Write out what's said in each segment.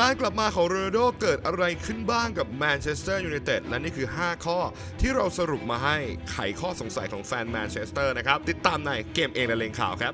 การกลับมาของโรนัลโดเกิดอะไรขึ้นบ้างกับแมนเชสเตอร์ยูไนเต็ดและนี่คือ 5 ข้อที่เราสรุปมาให้ไขข้อสงสัยของแฟนแมนเชสเตอร์นะครับ ติดตามในเกมเองและเลงข่าวครับ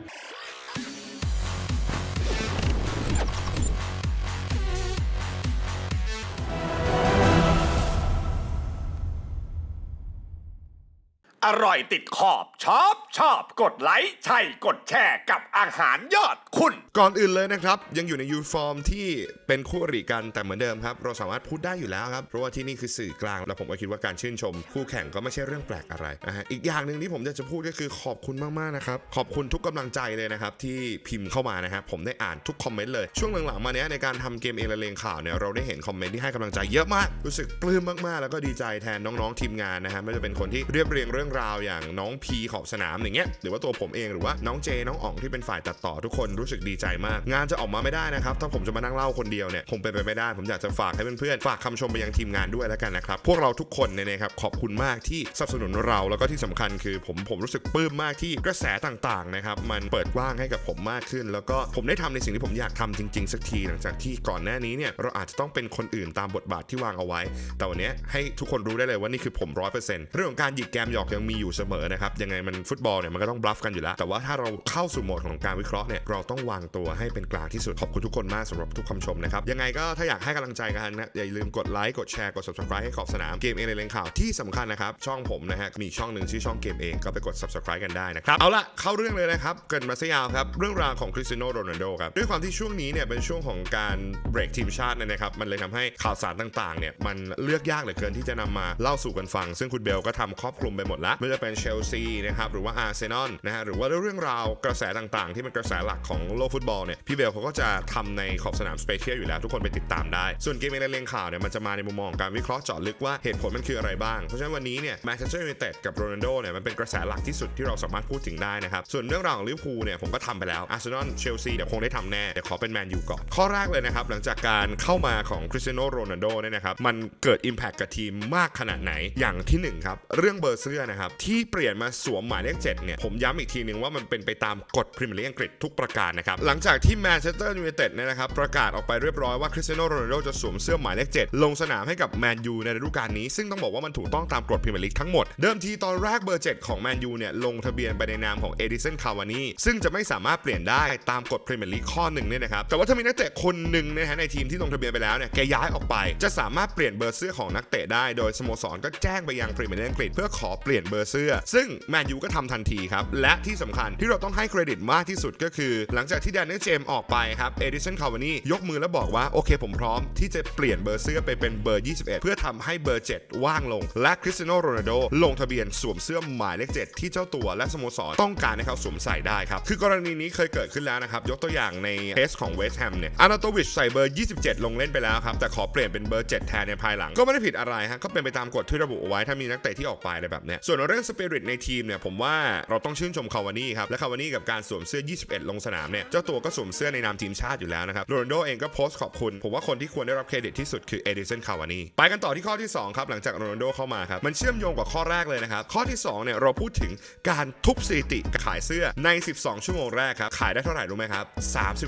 อร่อยติดขอบชอบชอบกดไลค์ใช่กดแชร์กับอาหารยอดคุณ ก่อนอื่นเลยนะครับ ยังอยู่ในยูนิฟอร์มที่เป็นคู่อริกันแต่เหมือนเดิมครับ เราสามารถพูดได้อยู่แล้วครับ เพราะว่าที่นี่คือสื่อกลาง แล้วผมก็คิดว่าการชื่นชม คู่แข่งก็ไม่ใช่เรื่องแปลกอะไรนะฮะอีกอย่างหนึ่งที่ผมอยากจะพูดก็คือขอบคุณมากๆนะครับขอบคุณทุกกำลังใจเลยนะครับที่พิมพ์เข้ามานะครับผมได้อ่านทุกคอมเมนต์เลยช่วงหลังๆมาเนี้ยในการทำเกมเองและเลงข่าวเนี่ยเราได้เห็นคอมเมนต์ที่ให้กำลังใจเยอะมากรู้สึกปลื้มมากๆ แล้วก็ดีใจแทนน้องๆทีมงานนะฮะไม่ว่าจะเป็นคนที่เรียบเรียงเรื่องราวอย่างน้องพีขอบสนามอย่างเงี้ยหรือว่าตัวผมเองหรือว่าน้องเจน้องอ๋องที่เป็นฝ่ายตัดต่อทุกคนรู้สึกดีใจมาก งานจะออกมาไม่ได้นะครับ ถ้าผมจะมานั่งเล่าคนเดียวเนี่ยคงเป็นไปไม่ได้ ผมอยากจะฝากให้เพื่อนๆฝากคำชมไปยังทีมงานด้วยแล้วกันนะครับพวกเราทุกคนเนี่ยนะครับขอบคุณมากที่สนับสนุนเราแล้วก็ที่สำคัญคือผมผมรู้สึกปลื้มมากที่กระแสต่างๆนะครับมันเปิดกว้างให้กับผมมากขึ้น แล้วก็ผมได้ทำในสิ่งที่ผมอยากทำจริง ๆ สักที หลังจากที่ก่อนหน้านี้เนี่ยเราอาจจะต้องเป็นคนอื่นตามบทบาทที่วางเอาไว้ แต่วันนี้ให้ทุกคนรู้ได้เลยว่านี่คือผมร้อยเปอร์เซ็นต์เรื่องของการหยิกแกมหยอกยังมีอยู่เสมอนะครับ ยังไงมันฟุตบอลเนี่ยมันก็ต้องบลัฟกันอยู่แล้ว แต่ว่าถ้าเราเข้าสู่โหมดของการวิเคราะห์เนี่ยเราต้องวางตัวให้เป็นกลางที่สุด ขอบคุณทุกคนมากสำหรับทุกคำชมนะครับ ยังไงก็ถ้าอยากให้กำลังใจกันนะอย่าลืมกดไลค์กดแชร์กด subscribe ให้ขอบสนามเกมเองในเลงข่าวที่สำคัญนะครับช่องผมนะฮะมีช่องหนึ่งชื่อช่องเกมเองก็ไปกด subscribe กันได้นะครับเอาละเข้าเรื่องเลยนะครับเกินมาซะยาวครับเรื่องราวของคริสตียโนโรนัลโดครับด้วยความที่ช่วงนี้เนี่ยเป็นช่วงของการเบรกทีมชาตินะครับมันเลยทำให้ข่าวสารต่างๆเนี่ยมันเลือกยากเหลือเกินที่จะนำมาเล่าสู่กันฟัง ซึ่งคุณเบลก็ทำครอบคลุมไปหมดแล้วไม่ว่าจะเป็นเชลซีนะครับหรือว่าอาร์เซนอลนะฮะหรือว่าเรื่องราวกระแสต่างๆ ที่เป็นกระแสหลักของโลกฟุตบอลเนี่ยพี่เบลเขาก็จะทำในขอบสนามสเปเชียลอยู่แล้วทุกคนไปติดตามได้ ส่วนเกมเองและเรียงข่าวเนี่ยมันจะมาในมุมมองการวิเคราะห์เจาะลึกว่าเหตุผลมันคืออะไรบ้าง เพราะฉะนั้นวันนี้เนี่ยแมนเชสเตอร์ยูไนเต็ดกับโรนัลโดเนี่ยมันเป็นกระแสหลักที่สุดที่เราสามารถพูดถึงได้นะครับส่วนเรื่องราวของลิเวอร์พูลเนี่ยผมก็ทำไปแล้วอาร์เซนอลเชลซีเดี๋ยวคงได้ทำแน่เดี๋ยวขอเป็นแมนยูก่อนข้อแรกเลยนะครับหลังจากการเข้ามาของคริสเตียโนโรนัลโดเนี่ยนะครับมันเกิด Impact กับทีมมากขนาดไหนอย่างที่หนึ่งครับเรื่องเบอร์เสื้อนะครับที่เปลี่ยนมาสวมหมายเลขเจ็ดเนี่ยผมย้ำอีกทีหนึ่งว่ามันเป็นไปตามกฎพรีเมียร์ลีกอังกฤษทุกประการนะครับหลังจากที่แมนเชสเตอร์ยูไนเต็ดเนี่ยนะครับประกาศออกไปเรียบร้อยว่าคริสเตียโนโรนัลโดจะสวมเสื้อหมายเลขเจ็ดลงสนามให้กับแมนยูในฤดูกาลนี้ ซึ่งต้องบอกว่ามันถูกต้องตามกฎพรีเมียร์ลีกทั้งหมด เดิมทีตอนแรกเบอร์เจ็ดของแมนยูเนี่ยลงทะเบียนไปในนามของเอดิสันคาวานีซึ่งจะไม่สามารถเปลี่ยนได้ตามกฎพรีเมียร์ลีกข้อหนึ่งเนี่ยนะครับแต่ว่าถ้ามีนักเตะคนหนึ่งนะฮะในทีมที่ลงทะเบียนไปแล้วเนี่ยแกย้ายออกไป จะสามารถเปลี่ยนเบอร์เสื้อของนักเตะได้ โดยสโมสรก็แจ้งไปยังพรีเมียร์ลีกอังกฤษเพื่อขอเปลี่ยนเบอร์เสื้อ ซึ่งแมนยูก็ทำทันทีครับ และที่สำคัญที่เราต้องให้เครดิตมากที่สุดก็คือ หลังจากที่แดนนี่เจมส์ออกไปครับเอดิสันคาวานียกมือแล้วบอกว่า โอเคผมพร้อมที่จะเปลี่ยนเบอร์เสื้อไปเป็นเบอร์ 21 เพื่อทำให้เบอร์ 7 ว่างลง และคริสเตียโนโรนัลโดลงทะเบียนสวมเสื้อหมายเลข 7 ที่เจ้าตัวและสโมสรต้องการให้เขาสวมใส่ได้ครับ คือกรณีนี้เคยเกิดขึ้นแล้วนะครับ ยกตัวอย่างในเคสของเวสต์แฮมเนี่ยอานาโตวิชใส่เบอร์ 27 ลงเล่นไปแล้วครับ แต่ขอเปลี่ยนเป็นเบอร์ 7 แทนในภายหลัง ก็ไม่ได้ผิดอะไรฮะ ก็เป็นไปตามกฎที่ระบุเอาไว้ถ้ามีนักเตะที่ออกไปอะไรแบบเนี้ยส่่วนเรื่องสปิริตในทีมเนี่ยผมว่าเราต้องชื่นชมคาวานี่ครับและคาวานี่กับการสวมเสื้อ 21 ลงสนามเนี่ยเจ้าตัวก็สวมเสื้อในนามทีมชาติอยู่แล้วนะครับโรนัลโดเองก็โพสต์ขอบคุณ ผมว่าคนที่ควรได้รับเครดิตที่สุดคือเอดิสันคาวานี่ไปกันต่อที่ข้อที่ 2 ครับ หลังจากโรนัลโดเข้ามาครับ มันเชื่อมโยงกับข้อแรกเลยนะครับ ข้อที่ 2 เนี่ย เราพูดถึงการทุบสถิติขายเสื้อใน 12 ชั่วโมงแรกครับ ขายได้เท่าไหร่รู้ไหมครับ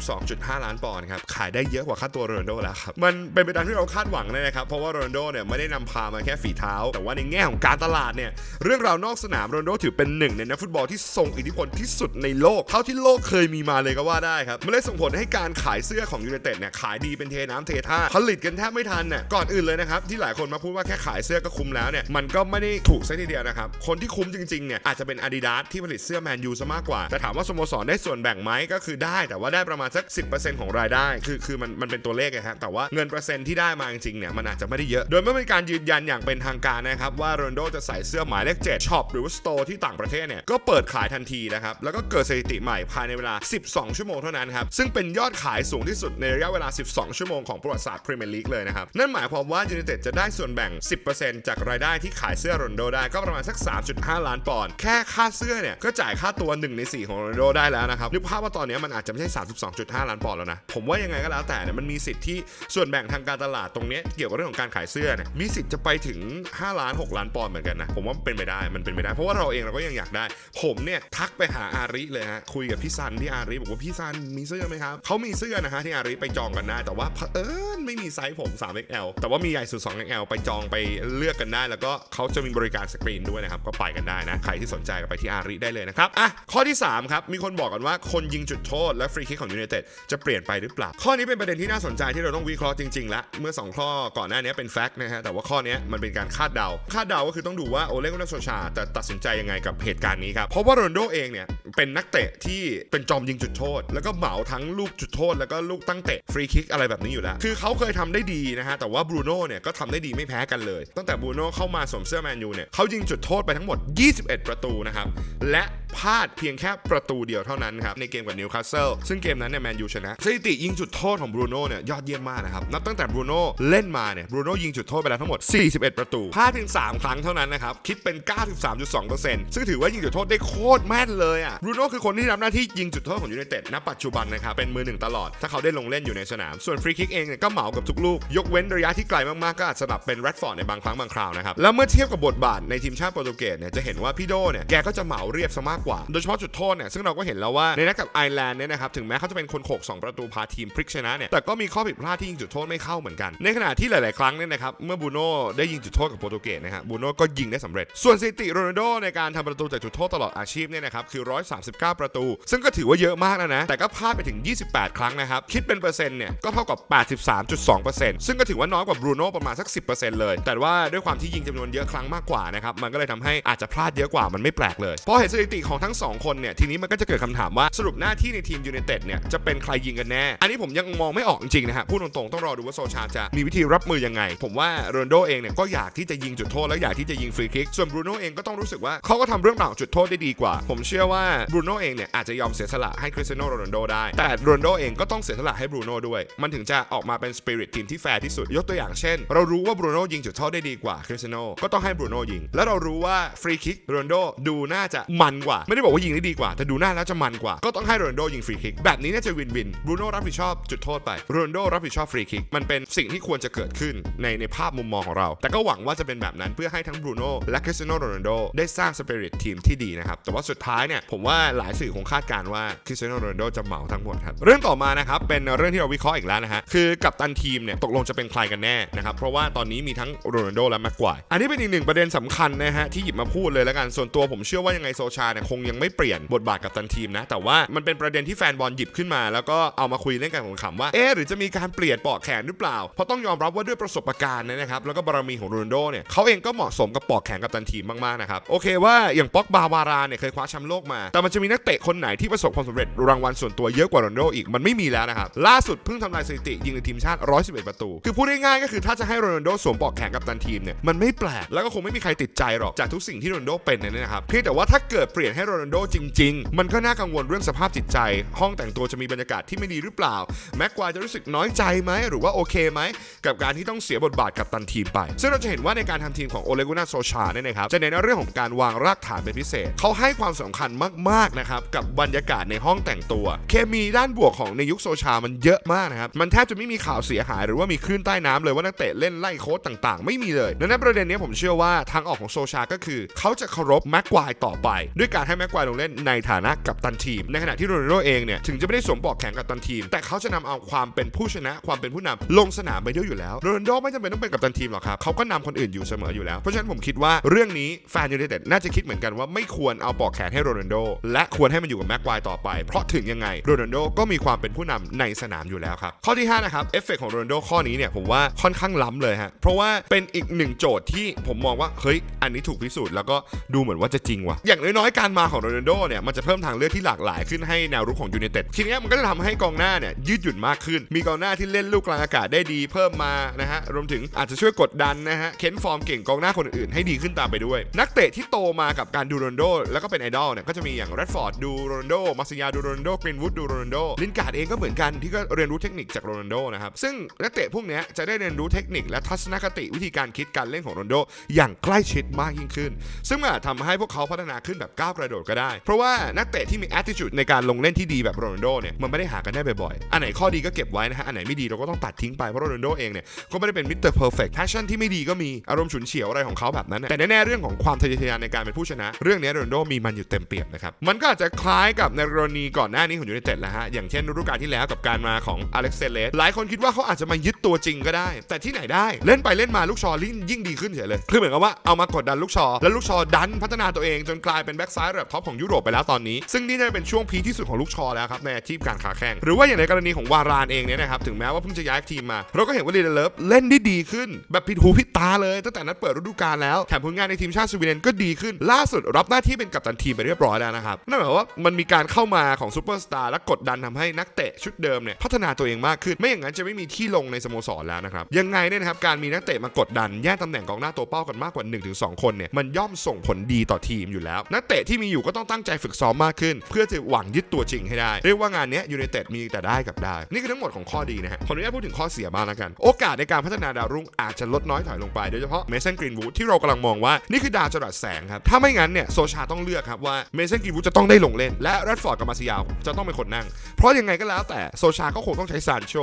32.5 ล้านปอนด์ครับ ขายได้เยอะกว่าค่าตัวโรนัลโดแล้วครับ มันเป็นไปตามที่เราคาดหวังเลยนะครับเพราะว่าโรนัลโดเนี่ยไม่ได้นำพามาแค่ฝีเท้า แต่ว่าในแง่ของการตลาดเนี่ยเรื่องราวนอกสนามโรนโดถือเป็นหนึ่งในนักฟุตบอลที่ทรงอิทธิพลที่สุดในโลกเท่าที่โลกเคยมีมาเลยก็ว่าได้ครับมันเลยส่งผลให้การขายเสื้อของยูไนเต็ดเนี่ยขายดีเป็นเทน้ำเทท่าผลิตกันแทบไม่ทันน่ะก่อนอื่นเลยนะครับที่หลายคนมาพูดว่าแค่ขายเสื้อก็คุ้มแล้วเนี่ยมันก็ไม่ได้ถูกซะทีเดียวนะครับคนที่คุ้มจริงๆเนี่ยอาจจะเป็น Adidas ที่ผลิตเสื้อแมนยูซะมากกว่าแต่ถามว่าสโมสรได้ส่วนแบ่งไหมก็คือได้แต่ว่าได้ประมาณสัก 10%ของรายได้ คือคือมันมันเป็นตัวเลขนะฮะแต่ว่าเงินเปอร์เซ็นต์ที่ได้มาจริงๆเนี่ยมันอาจจะไม่ได้เยอะ โดยเมื่อมีการยืนยันอย่างเป็นทางการนะครับว่าโรนโดจะใส่เสื้อหมายเลข7ช็อปหรือว่าสโตร์ที่ต่างประเทศเนี่ยก็เปิดขายทันทีนะครับแล้วก็เกิดสถิติใหม่ภายในเวลา 12 ชั่วโมงเท่านั้นครับซึ่งเป็นยอดขายสูงที่สุดในระยะเวลา 12 ชั่วโมงของประวัติศาสตร์พรีเมียร์ลีกเลยนะครับนั่นหมายความว่ายูไนเต็ดจะได้ส่วนแบ่ง 10%จากรายได้ที่ขายเสื้อโรนโดได้ก็ประมาณสัก 3.5 ล้านปอนด์แค่ค่าเสื้อเนี่ยก็จ่ายค่าตัว 1 ใน 4 ของโรนโดได้แล้วนะครับนึกภาพว่าตอนนี้มันอาจจะไม่ใช่ 32.5 ล้านปอนด์แล้วนะผมว่ายังไงก็แล้วแต่เนี่ยมันมีสิทธิ์ที่ส่วนแบ่งทางการตลาดตรงนี้เกี่ยวกับเรื่องของการขายเสื้อเนี่ยมีสิทธิ์จะไปถึง 5 ล้าน 6 ล้านปอนด์เหมือนกันนะผมว่าเป็นไปได้ได้มันเป็นไปได้ เพราะว่าเราเองเราก็ยังอยากได้ ผมเนี่ยทักไปหาอาริเลยฮะคุยกับพี่ซันที่อาริบอกว่าพี่ซันมีเสื้อไหมครับเขามีเสื้อนะฮะที่อาริไปจองกันได้ แต่ว่าเผอิญไม่มีไซส์ผม 3XL แต่ว่ามีใหญ่สุด 2XL ไปจองไปเลือกกันได้ แล้วก็เขาจะมีบริการสกรีนด้วยนะครับก็ไปกันได้นะใครที่สนใจก็ไปที่อาริได้เลยนะครับอะข้อที่สามครับมีคนบอกกันว่าคนยิงจุดโทษและฟรีคิกของยู i นเต็ดจะเปลี่ยนไปหรือเปล่าข้อนี้เป็นประเด็นที่น่าสนใจที่เราต้องวิเคราะห์จริงๆและเมื่อ 2 ข้อก่อนหน้านี้เป็นแฟกต์นะฮะแต่ว่าข้อนี้มันเป็นการคาดเดาคาดเดาก็คือต้องดูว่าโอเลกุนโซชาจะตัดสินใจยังไงกับเหตุการณ์นี้ครับ เพราะว่าโรนโดเองเนี่ย เป็นนักเตะที่เป็นจอมยิงจุดโทษ แล้วก็เหมาทั้งลูกจุดโทษ แล้วก็ลูกตั้งเตะฟรีคิกอะไรแบบนี้อยู่แล้ว คือเขาเคยทำได้ดีนะฮะแต่ว่าบรูโน่เนี่ยก็ทำได้ดีไม่แพ้กันเลย ตั้งแต่บรูโน่เข้ามาสวมเสื้อแมนยูเนี่ยเขายิงจุดโทษไปทั้งหมด 21 ประตูนะครับและพลาดเพียงแค่ประตูเดียวเท่านั้นครับในเกมกับนิวคาสเซิลซึ่งเกมนั้นเนี่ยแมนยูชนะสถิติยิงจุดโทษของบรูโน่เนี่ยยอดเยี่ยมมากนะครับนับตั้งแต่บรูโน่เล่นมาเนี่ยบรูโน่ยิงจุดโทษไปแล้วทั้งหมด 41 ประตูพลาดเพียง3ครั้งเท่านั้นนะครับคิดเป็น93.2%ซึ่งถือว่ายิงจุดโทษได้โคตรแม่นเลยอะบรูโน่คือคนที่รับหน้าที่ยิงจุดโทษของยูไนเต็ดณปัจจุบันนะครับเป็นมือหนึ่งตลอด ถ้าเขาได้ลงเล่นอยู่ในสนาม ส่วนฟรีคิกเองเนี่ยก็เหมากับทุกลูก ยกเว้นระยะที่ไกลมากๆ ก็อาจสลับเป็นแรดฟอร์ดในบางครั้งบางคราวนะครับ แล้วเมื่อเทียบกับบทบาทในทีมชาติโปรตุเกสเนี่ยจะเห็นว่าพี่โดเนี่ยแกก็จะเหมาเรียบซะมากกว่า โดยเฉพาะจุดโทษเนี่ยซึ่งเราก็เห็นแล้วว่าในนัดกับไอร์แลนด์เนี่ยนะครับถึงแม้เขาจะเป็นคนโขกสองประตูพาทีมพลิกชนะเนี่ยแต่ก็มีข้อผิดพลาดที่ยิงจุดโทษไม่เข้าเหมือนกัน ในขณะที่หลาย ๆ ครั้งเนี่ยนะครับเมื่อบูโน่ได้ยิงจุดโทษกับโปรตุเกสนะฮะบูโน่ก็ยิงได้สำเร็จส่วนถิติโรนัลโดในการทำประตูจากจุดโทษตลอดอาชีพเนี่ยนะครับคือ 139 ประตู ซึ่งก็ถือว่าเยอะมากแล้วนะ แต่ก็พลาดไปถึง 28 ครั้งนะครับ คิดเป็นเปอร์เซ็นต์เนี่ยก็เท่ากับ 83.2%ซึ่งก็ถือว่าน้อยกว่าบรูโน่ประมาณสัก 10%เลย แต่ว่าด้วยความที่ยิงจำนวนเยอะครั้งมากกว่านะครับมันก็เลยทำให้อาจจะพลาดเยอะกว่ามันไม่แปลกเลยพอเห็นสถิติของทั้งสองคนเนี่ยทีนี้มันก็จะเกิดคำถามว่าสรุปหน้าที่ในทีมยูไนเต็ดเนี่ยจะเป็นใครยิงกันแน่ อันนี้ผมยังมองไม่ออกจริงๆนะฮะพูดตรงๆต้องรอดูว่าโซชาจะมีวิธีรับมือยังไง ผมว่าโรนโดเองเนี่ยก็อยากที่จะยิงจุดโทษและอยากที่จะยิงฟรีคิกส่วนบรูโนเองก็ต้องรู้สึกว่าเขาก็ทำเรื่องราวจุดโทษได้ดีกว่า ผมเชื่อว่าบรูโน่เองเนี่ยอาจจะยอมเสียสละให้คริสเตียโนโรนัลโดได้ แต่โรนัลโดเองก็ต้องเสียสละให้บรูโน่ด้วย มันถึงจะออกมาเป็นสปิริตทีมที่แฟร์ที่สุด ยกตัวอย่างเช่น เรารู้ว่าบรูโน่ยิงจุดโทษได้ดีกว่าคริสเตียโนก็ต้องให้บรูโน่ยิง แล้วเรารู้ว่าฟรีคิกโรนัลโดดูน่าจะมันกว่า ไม่ได้บอกว่ายิงได้ดีกว่า แต่ดูน่าแล้วจะมันกว่า ก็ต้องให้โรนัลโดยิงฟรีคิก แบบนี้น่าจะวินวินบรูโน่รับผิดชอบจุดโทษไปโรนัลโดรับผิดชอบฟรีคิก มันเป็นสิ่งที่ควรจะเกิดขึ้นในในภาพมุมมองของเรา แต่ก็หวังว่าจะเป็นแบบนั้นเพื่อให้ทั้งบรูโน่และคริสเตียโนโรนัลโดได้สร้างสปิริตทีมที่ดีนะครับ แต่ว่าสุดท้ายเนี่ยผมว่าหลายสื่อคงคาดการณ์ว่าคริสเตียโนโรนัลโดจะเหมาทั้งหมดครับเรื่องต่อมานะครับเป็นเรื่องที่เราวิเคราะห์อีกแล้วนะฮะคือกัปตันทีมเนี่ยตกลงจะเป็นใครกันแน่นะครับเพราะว่าตอนนี้มีทั้งโรนัลโดและแม็กควายอันนี้เป็นอีกหนึ่งประเด็นสำคัญนะฮะที่หยิบมาพูดเลยแล้วกันส่วนตัวผมเชื่อว่ายังไงโซชาเนี่ยคงยังไม่เปลี่ยนบทบาทกัปตันทีมนะแต่ว่ามันเป็นประเด็นที่แฟนบอลหยิบขึ้นมา แล้วก็เอามาคุยเล่นกันขำๆว่าเอ๊หรือจะมีการเปลี่ยนปอกแขนหรือเปล่าเพราะต้องยอมรับว่าด้วยประสบการณ์นะครับแล้วก็บารมีของโรนัลโดเนี่ยเขาเองก็เหมาะสมกับปอกแขนกัปตันทีมมากๆนะครับโอเคว่าอย่างป็อกบาวาราเนี่ยเคยคว้าแชมป์โลกมา แต่มันจะมีนักเตะคนไหนที่ประสบความสำเร็จรางวัลส่วนตัวเยอะกว่าโรนโดอีกมันไม่มีแล้วนะครับล่าสุดเพิ่งทำลายสถิติยิงในทีมชาติ 111 ประตู คือพูดง่ายๆก็คือถ้าจะให้โรนโดสวมปอกแขนกับตันทีมเนี่ยมันไม่แปลกแล้วก็คงไม่มีใครติดใจหรอกจากทุกสิ่งที่โรนโดเป็นเนี่ยนะครับเพียงแต่ว่าถ้าเกิดเปลี่ยนให้โรนโดจริง ๆ มันก็น่ากังวลเรื่องสภาพจิตใจ ห้องแต่งตัวจะมีบรรยากาศที่ไม่ดีหรือเปล่าแม็กควายจะรู้สึกน้อยใจไหมหรือว่าโอเคไหมกับการที่ต้องเสียบทบาทกับตันทีมไป ซึ่งเราจะเห็นว่าในการทำทีมของโอเลกุนาโซชาเนี่ยนะครับจะเน้นเรื่องของการวางรากฐานเป็นพิเศษ เขาให้ความสำคัญมากๆนะครับกับบรรยากาศในห้องแต่งตัว เคมีด้านบวกของในยุคโซชามันเยอะมากนะครับ มันแทบจะไม่มีข่าวเสียหายหรือว่ามีคลื่นใต้น้ำเลยว่านักเตะเล่นไล่โค้ดต่างๆ ไม่มีเลยดังนั้นประเด็นนี้ผมเชื่อว่าทางออกของโซชาก็คือ เขาจะเคารพแม็กควายต่อไป ด้วยการให้แม็กควายลงเล่นในฐานะกัปตันทีม ในขณะที่โรนัลโดเองเนี่ยถึงจะไม่ได้สวมปลอกแขนกัปตันทีม แต่เขาจะนำเอาความเป็นผู้ชนะความเป็นผู้นำลงสนามไปด้วยอยู่แล้วโรนัลโดไม่จำเป็นต้องเป็นกัปตันทีมหรอกครับเขาก็นำคนอื่นอยู่เสมออยู่แล้วเพราะฉะนั้นผมคิดว่าเรื่องนี้แฟนยูไนเต็ดน่าจะคิดเหมือนกันว่าไม่ควรเอาปอกแขนให้โรนัลโดและควรให้มันอยู่กับแม็กควายต่อไป เพราะถึงยังไงโรนัลโดก็มีความเป็นผู้นำในสนามอยู่แล้วครับ ข้อที่ห้านะครับ เอฟเฟกของโรนัลโดข้อนี้เนี่ยผมว่าค่อนข้างล้ำเลยฮะ เพราะว่าเป็นอีกหนึ่งโจทย์ที่ผมมองว่า เฮ้ย อันนี้ถูกพิสูจน์แล้วก็ดูเหมือนว่าจะจริงว่ะ อย่างน้อยๆ การมาของโรนัลโดเนี่ยมันจะเพิ่มทางเลือกที่หลากหลายขึ้นให้แนวรุกของยูไนเต็ดทีนี้มันก็จะทำให้กองหน้าเนี่ยยืดหยุ่นมากขึ้น มีกองหน้าที่เล่นลูกกลางอากาศได้ดีเพิ่มมานะฮะรวมถึงอาจจะช่วยกดดันนะฮะเค้นฟอร์มเก่งกองหน้าคนอื่นให้ดีขึ้นตามไปด้วยนักเตะที่โตมากับการดูโรนโด แล้วก็เป็นไอดอลเนี่ยก็จะมีอย่างแรดฟอร์ดดูโรนโดมาซิยาดูโรนโดกรีนวูดดูโรนโดลินการ์ดเองก็เหมือนกันที่ก็เรียนรู้เทคนิคจากโรนโดนะครับซึ่งนักเตะพวกนี้จะได้เรียนรู้เทคนิคและทัศนคติวิธีการคิดการเล่นของโรนโด อย่างใกล้ชิดมากยิ่งขึ้น ซึ่งอาจทำให้พวกเขาพัฒนาขึ้นแบบก้าวกระโดดก็ได้ เพราะว่านักเตะที่มี attitude ในการลงเล่นที่ดีแบบโรนโดเนี่ยมันไม่ได้หากันได้บ่อยๆอันไหนข้อดีก็เก็บไว้นะฮะอันไหนไม่ดีเราก็ต้องตัดทิ้งไปเพราะโรนโดเองเนี่ยก็ไม่ได้เป็นมิสเตอร์เพอร์เฟกต์แพชชั่นที่ไม่ดีก็มีอารมณ์ฉุนเฉียวอะไรของเขาแบบนั้นแต่แน่ๆเรื่องของของความทะเยอทะยานในการเป็นผู้ชนะ เรื่องนี้โรนลโดมีมันอยู่เต็มเปี่ยมนะครับ มันก็อาจจะคล้ายกับในกรณีก่อนหน้านี้ของยูไนเต็ดแหละฮะ อย่างเช่นฤดูกาลที่แล้วกับการมาของอเล็กเซเลสหลายคนคิดว่าเขาอาจจะมายึดตัวจริงก็ได้ แต่ที่ไหนได้เล่นไปเล่นมาลูกชอยิ่งยิ่งดีขึ้นเฉยเลย คือเหมือนกับว่าเอามากดดันลูกชอ แล้วลูกชอดันพัฒนาตัวเองจนกลายเป็นแบ็กซ้ายระดับท็อปของยุโรปไปแล้วตอนนี้ ซึ่งนี่จะเป็นช่วงพีที่สุดของลูกชอแล้วครับในอาชีพการค้าแข่งหรือว่าอย่างในกรณีของวารานเองเนี่ยนะครับถึงแม้ว่าเพิ่งจะย้ายทีมมา เราก็เห็นว่าลีเดเลฟเล่นได้ดีขึ้น แบบผิดหูผิดตาเลยตั้งแต่นัดเปิดฤดูกาลแล้วแถมผลงานในทีมชาติสวีเดนก็ดีขึ้น ล่าสุดรับหน้าที่เป็นกัปตันทีมไปเรียบร้อยแล้วนะครับนั่นหมายว่ามันมีการเข้ามาของซูเปอร์สตาร์และกดดันทำให้นักเตะชุดเดิมเนี่ยพัฒนาตัวเองมากขึ้น ไม่อย่างนั้นจะไม่มีที่ลงในสโมสรแล้วนะครับยังไงเนี่ยนะครับการมีนักเตะมากดดันแย่งตำแหน่งกองหน้าตัวเป้ากันมากกว่า 1-2 คนเนี่ยมันย่อมส่งผลดีต่อทีมอยู่แล้ว นักเตะที่มีอยู่ก็ต้องตั้งใจฝึกซ้อมมากขึ้น เพื่อจะหวังยึดตัวจริงให้ได้ เรียกว่างานเนี้ยูไนเต็ดมีแต่ได้กับได้ นี่คือทั้งหมดของข้อดีนะฮะขออนุญาตพูดถึงข้อเสียบ้างแล้วกัน โอกาสในการพัฒนาดาวรุ่งอาจจะลดน้อยถอยลงไปโดยเฉพาะเมสันกรีนวูดที่เรากำลังมองว่านี่คือดาวจรัสแสงครับ ถ้าไม่งั้นเนี่ยโซชาต้องเลือกครับว่าเมสันกีวูดจะต้องได้ลงเล่น และแรดฟอร์ดกับมาซิยาวจะต้องเป็นคนนั่ง เพราะยังไงก็แล้วแต่โซชาก็คงต้องใช้ซานโช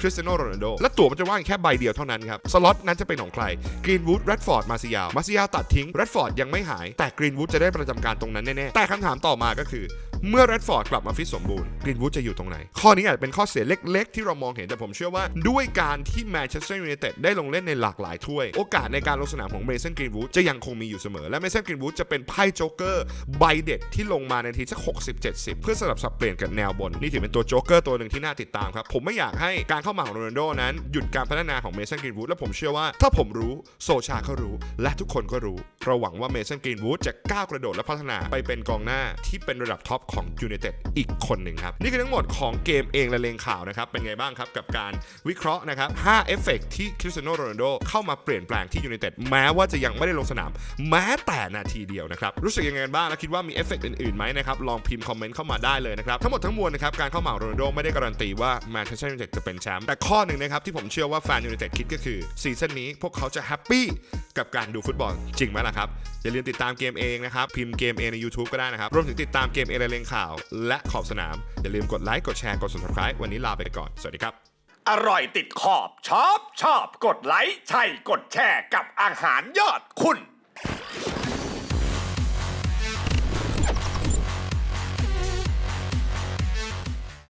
คริสเตียโนโรนัลโดและตั๋วมันจะว่างแค่ใบเดียวเท่านั้นครับ สล็อตนั้นจะเป็นของใครกรีนวูดแรดฟอร์ดมาซิยาวมาซิยาวตัดทิ้งแรดฟอร์ดยังไม่หายแต่กรีนวูดจะได้ประจำการตรงนั้นแน่ๆแต่คำถามต่อมาก็คือ เมื่อแรดฟอร์ดกลับมาฟิตสมบูรณ์กรีนวูดจะอยู่ตรงไหน ข้อนี้อาจจะเป็นข้อเสียเล็ก ๆ ที่เรามองเห็นแต่ผมเชื่อว่า ด้วยการที่แมนเชสเตอร์ยูไนเต็ดได้ลงเล่นในหลากหลายถ้วย โอกาสในการลงสนามของเมสันกรีนวูดจะยังคงมีอยู่เสมอ และเมสันกรีนวูดจะเป็นไพ่โจ๊กเกอร์ใบเด็ดที่ลงมาในทีสัก60-70 เพื่อสลับสับเปลี่ยนกับแนวบนนี่ถือเป็นตัวโจ๊กเกอร์ตัวหนึ่งที่น่าติดตามครับผมไม่อยากให้การเข้ามาของโรนัลโดนั้นหยุดการพัฒนาของเมสันกรีนวูดและผมเชื่อว่าถ้าผมรู้โซชาเขารู้ และทุกคนก็รู้เราหวังว่าเมสันกรีนวูดจะก้าวกระโดดและพัฒนาไปเป็นกองหน้าที่เป็นระดับท็อปของยูไนเต็ดอีกคนหนึ่งครับ นี่คือทั้งหมดของเกมเองและเลงข่าวนะครับ เป็นไงบ้างครับ กับการวิเคราะห์นะครับ5เอฟเฟกต์ที่คริสเตียโนโรนัลโดเข้ามาเปลี่ยนแปลงที่ยูไนเต็ดแม้ว่าจะยังไม่ได้ลงสนาม แม้แต่นาทีเดียวนะครับ รู้สึกยังไงกันบ้างและคิดว่ามีเอฟเฟกต์อื่นๆไหมนะครับลองพิมพ์คอมเมนต์เข้ามาได้เลยนะครับทั้งหมดทั้งมวลนะครับการเข้ามาของโรนัลโดไม่ได้การันตีว่าแมนเชสเตอร์ยูไนเต็ดจะเป็นแชมป์แต่ข้อหนึ่งนะครับที่ผมเชื่อว่าแฟนยูไนเต็ดคิดก็คือซีซั่นนี้พวกเขาจะแฮปปี้กับการดูฟุตบอลจริงไหมล่ะครับ อย่าลืมติดตามเกมเองนะครับ พิมพ์เกมเองใน YouTube ก็ได้นะครับ รวมถึงติดตามเกมเองในเลงข่าว และขอบสนาม อย่าลืมกดไลค์กดแชร์กด subscribe วันนี้ลาไปก่อน สวัสดีครับ อร่อยติดขอบชอบชอบกดไลค์ใช่กดแชร์กับอาหารยอดคุณ